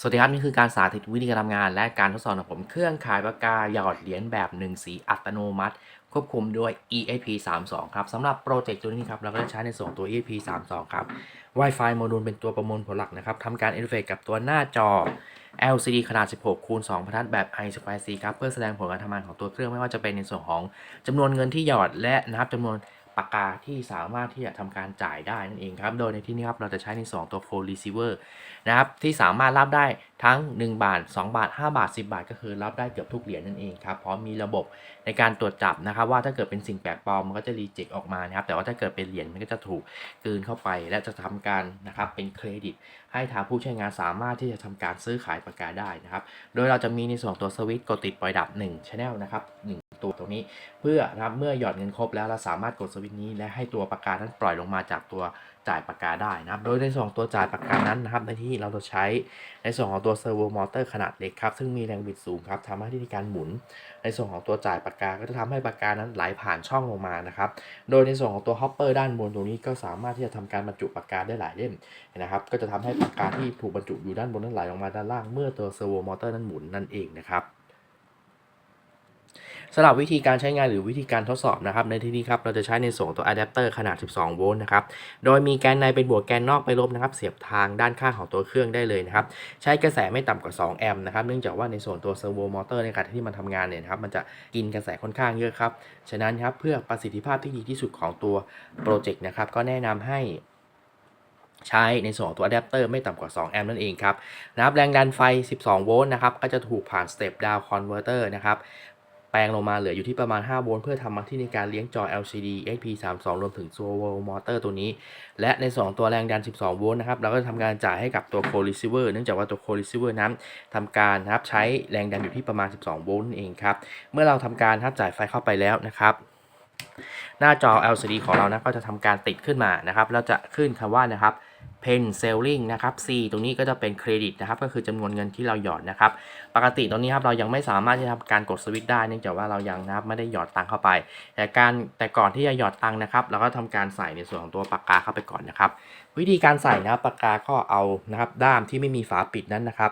สวัสดีครับ นี่คือการสาธิตวิธีการทำงาน และการทดสอบของผมเครื่องขายปากกาหยอดเหรียญแบบ 1 สีอัตโนมัติ ควบคุมด้วย EAP 32ครับสำหรับโปรเจกต์ตัวนี้ครับ เราก็จะใช้ในส่วนตัว EAP 32ครับ Wi-Fi โมดูลเป็นตัวประมวลผลหลักนะครับทำการอินเทอร์เฟซกับตัวหน้าจอ LCD ขนาด 16 คูณ2บรรทัดแบบ i s q u a r e c ครับเพื่อแสดงผลการทำงานของตัวเครื่องไม่ว่าจะเป็นในส่วนของจำนวนเงินที่หยอดและนะครับจำนวน ปากกาที่สามารถที่จะทำการจ่ายได้นั่นเองครับ โดยในที่นี้ครับเราจะใช้ในสองตัว Phone Receiver นะครับที่สามารถรับได้ทั้ง 1 บาท 2 บาท 5 บาท 10 บาท ก็คือรับได้เกือบทุกเหรียญนั่นเองครับพร้อมมีระบบในการตรวจจับนะครับ ว่าถ้าเกิดเป็นสิ่งแปลกปลอมมันก็จะรีเจ็คออกมานะครับแต่ว่าถ้าเกิดเป็นเหรียญมันก็จะถูกกืนเข้าไป และจะทำการนะครับเป็นเครดิต ให้ทางผู้ใช้งานสามารถที่จะทำการซื้อขายปากกาได้นะครับโดยเราจะมีในส่วนของตัวสวิตช์กดติดปล่อยดับ1 Channel นะครับ1 ตัวตรงนี้ เพื่อนะครับเมื่อหยอดเงินครบแล้วเราสามารถกดสวิตช์นี้และให้ตัวปากกานั้นปล่อยลงมาจากตัวจ่ายปากกาได้นะครับ โดยในส่วนตัวจ่ายปากกานั้นนะครับในที่เราจะใช้ในส่วนของตัวเซอร์โวมอเตอร์ขนาดเล็กครับซึ่งมีแรงบิดสูงครับทำให้ที่การหมุน ในส่วนของตัวจ่ายปากกาก็จะทำให้ปากกานั้นไหลผ่านช่องลงมานะครับโดยในส่วนของตัวฮอปเปอร์ด้านบนตรงนี้ก็สามารถที่จะทำการบรรจุปากกาได้หลายเล่มนะครับก็จะทำให้ปากกาที่ถูกบรรจุอยู่ด้านบนนั้นไหลลงมาด้านล่างเมื่อตัวเซอร์โวมอเตอร์นั้นหมุนนั่นเองนะครับ สำหรับวิธีการใช้งานหรือวิธีการทดสอบนะครับในที่นี้ครับเราจะใช้ในส่วนของตัวอะแดปเตอร์ขนาด 12 โวลต์นะครับโดยมีแกนในเป็นบวกแกนนอกไปลบนะครับเสียบทางด้านข้างของตัวเครื่องได้เลยนะครับใช้กระแสไม่ต่ำกว่า 2 แอมป์นะครับเนื่องจากว่าในส่วนตัวเซอร์โวมอเตอร์ในขณะที่มันทำงานเนี่ยนะครับมันจะกินกระแสค่อนข้างเยอะครับฉะนั้นครับเพื่อประสิทธิภาพที่ดีที่สุดของตัวโปรเจกต์นะครับก็แนะนำให้ใช้ในส่วนของตัวอะแดปเตอร์ไม่ต่ำกว่า 2 แอมป์นั่นเองครับนะครับแรงดันไฟ 12 โวลต์นะครับก็จะถูกผ่าน Step Down Converter นะครับ แปลงลงมาเหลืออยู่ที่ประมาณ 5 โวลต์เพื่อทำหน้าที่ในการเลี้ยงจอ LCD XP32 รวมถึง Servo Motor ตัวนี้ และในสองตัวแรงดัน 12 โวลต์นะครับเราก็จะทำการจ่ายให้กับตัว Core Receiver เนื่องจากว่าตัว Core Receiver นั้นทำการนะครับใช้แรงดันอยู่ที่ประมาณ 12 โวลต์นั่นเองครับเมื่อเราทำการนะครับจ่ายไฟเข้าไปแล้วนะครับหน้าจอ LCD ของเรานะก็จะทำการติดขึ้นมานะครับแล้วจะขึ้นคำว่านะครับ Pen Selling นะครับ C ตรงนี้ก็จะเป็นเครดิตนะครับ ก็คือจำนวนเงินที่เราหยอดนะครับ ปกติตรงนี้ครับเรายังไม่สามารถที่จะทำการกดสวิตช์ได้เนื่องจากว่าเรายังนะครับไม่ได้หยอดตังค์เข้าไป แต่การแต่ก่อนที่จะหยอดตังค์นะครับ เราก็ทำการใส่ในส่วนของตัวปากกาเข้าไปก่อนนะครับ วิธีการใส่นะครับปากกาก็เอานะครับด้ามที่ไม่มีฝาปิดนั้นนะครับ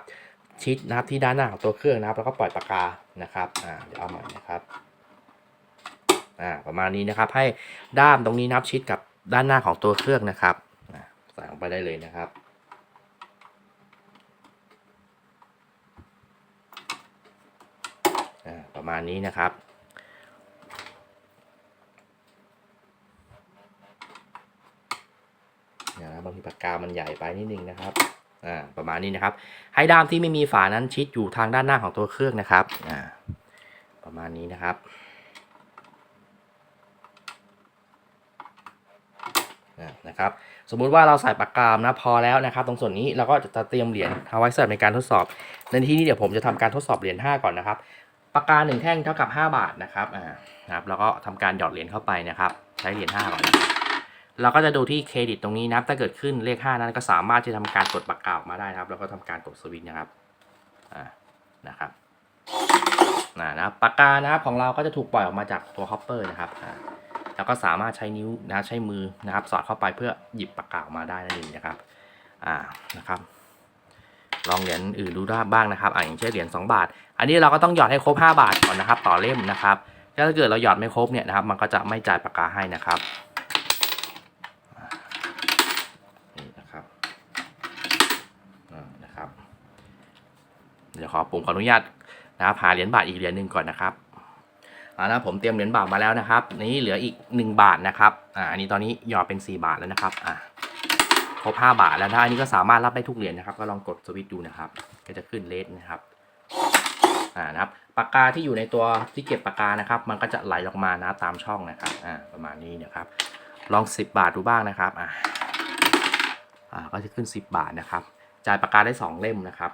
ชิดนะครับที่ด้านหน้าของตัวเครื่องนะครับ แล้วก็ปล่อยปากกานะครับอ่าเดี๋ยวเอาใหม่นะครับอ่าประมาณนี้นะครับให้ด้ามตรงนี้นะครับชิดกับด้านหน้าของตัวเครื่องนะครับ ไปได้เลยนะครับ ประมาณนี้นะครับ บางทีปากกา มันใหญ่ไปนิดนึงนะครับประมาณนี้นะครับ ให้ด้ามที่ไม่มีฝานั้นชิดอยู่ทางด้านหน้าของตัวเครื่องนะครับ ประมาณนี้นะครับอ่า นะครับ สมมุติว่าเราใส่ปากกามนะพอแล้วนะครับ ตรงส่วนนี้เราก็จะเตรียมเหรียญเอาไว้สำหรับในการทดสอบ ในที่นี้เดี๋ยวผมจะทำการทดสอบเหรียญ5ก่อนนะครับ ปากกาหนึ่งแท่งเท่ากับ 5 บาทนะครับ อ่า นะครับ แล้วก็ทำการหยอดเหรียญเข้าไปนะครับ ใช้เหรียญ5ก่อนนะครับเราก็จะดูที่เครดิตตรงนี้นะถ้าเกิดขึ้นเลข 5 นั้นก็สามารถที่จะทำการกดปากกาออกมาได้นะครับ แล้วก็ทำการกดสวิตช์นะครับ อ่า นะครับอ่านะครับปากกานะครับของเราก็จะถูกปล่อยออกมาจากตัวฮอปเปอร์นะครับอ่า แล้วก็สามารถใช้นิ้วนะใช้มือนะครับ สอดเข้าไปเพื่อหยิบปากกาออกมาได้นั่นเองนะครับอ่านะครับลองเหรียญอื่นดูได้บ้างนะครับอ่าอย่างเช่นเหรียญ2บาท อันนี้เราก็ต้องหยอดให้ครบ 5 บาทก่อนนะครับ ต่อเล่มนะครับถ้าเกิดเราหยอดไม่ครบเนี่ยนะครับ มันก็จะไม่จ่ายปากกาให้นะครับนี่นะครับอ่านะครับ เดี๋ยวขอปุ่มขออนุญาตนะครับหาเหรียญบาทอีกเหรียญหนึ่งก่อนนะครับ อ่านะผมเตรียมเหรียญบาทมาแล้วนะครับ นี่เหลืออีก 1 บาทนะครับอ่าอันนี้ตอนนี้หยอดเป็น 4 บาทแล้วนะครับอ่าครบ5บาทแล้วถ้าอันนี้ก็สามารถรับได้ทุกเหรียญนะครับ ก็ลองกดสวิตช์ดูนะครับ ก็จะขึ้นเลสนะครับอ่านะครับปากกาที่อยู่ในตัวที่เก็บปากกานะครับ มันก็จะไหลออกมานะตามช่องนะครับอ่าประมาณนี้นะครับ ลอง 10 บาทดูบ้างนะครับอ่าอ่าก็จะขึ้น 10 บาทนะครับจ่ายปากกาได้ 2 เล่มนะครับ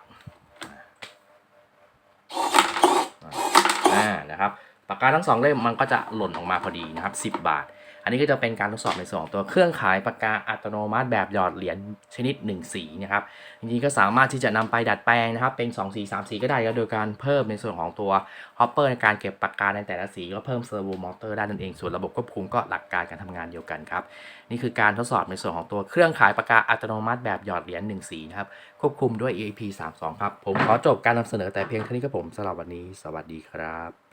อ่านะครับ ปากกาทั้ง2เล่มมันก็จะหล่นออกมาพอดีนะครับ 10 บาท อันนี้ก็จะเป็นการทดสอบในส่วนของตัวเครื่องขายปากกาอัตโนมัติแบบหยอดเหรียญชนิด 1 สีนะครับจริงๆก็สามารถที่จะนำไปดัดแปลงนะครับ เป็น 2 สี 3 สีก็ได้ครับโดยการเพิ่มในส่วนของตัวฮอปเปอร์ในการเก็บปากกาในแต่ละสีก็เพิ่มเซอร์โวมอเตอร์ได้นั่นเองส่วนระบบควบคุมก็หลักการการทำงานเดียวกันครับนี่คือการทดสอบในส่วนของตัวเครื่องขายปากกาอัตโนมัติแบบหยอดเหรียญ1สีนะครับควบคุมด้วย EAP 32ครับผมขอจบการนำเสนอแต่เพียงเท่านี้ครับผมสำหรับวันนี้ สวัสดีครับ